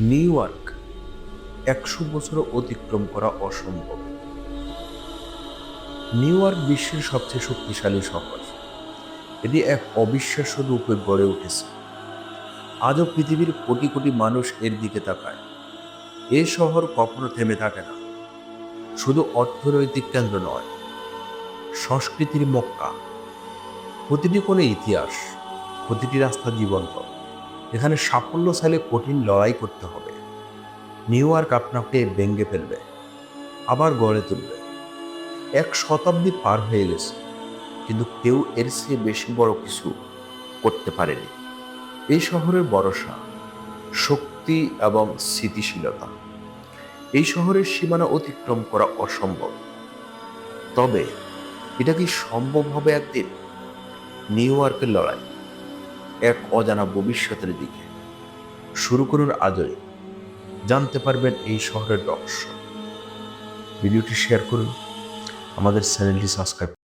New York একশো বছর অতিক্রম করা অসম্ভব। নিউ ইয়র্ক বিশ্বের সবচেয়ে শক্তিশালী শহর। এটি এক অবিশ্বাস্য রূপে গড়ে উঠেছে। আজও পৃথিবীর কোটি কোটি মানুষ এর দিকে তাকায়। এ শহর কখনো থেমে থাকে না। শুধু অর্থনৈতিক কেন্দ্র নয়, সংস্কৃতির মক্কা। প্রতিটি কোণে ইতিহাস, প্রতিটি রাস্তা জীবন্ত। এখানে সাফল্য চাইলে কঠিন লড়াই করতে হবে। নিউ ইয়র্ক আপনাকে ভেঙ্গে ফেলবে, আবার গড়ে তুলবে। এক শতাব্দী পার হয়ে গেছে, কিন্তু কেউ এর চেয়ে বেশি বড় কিছু করতে পারেনি। এই শহরের ভরসা, শক্তি এবং স্থিতিশীলতা, এই শহরের সীমানা অতিক্রম করা অসম্ভব। তবে এটা কি সম্ভব হবে একদিন? নিউ ইয়র্কের লড়াই। এক অজানা ভবিষ্যতের দিকে। শুরু করুন আজই। জানতে পারবেন এই শহরের রহস্য। ভিডিওটি শেয়ার করুন। আমাদের চ্যানেলটি সাবস্ক্রাইব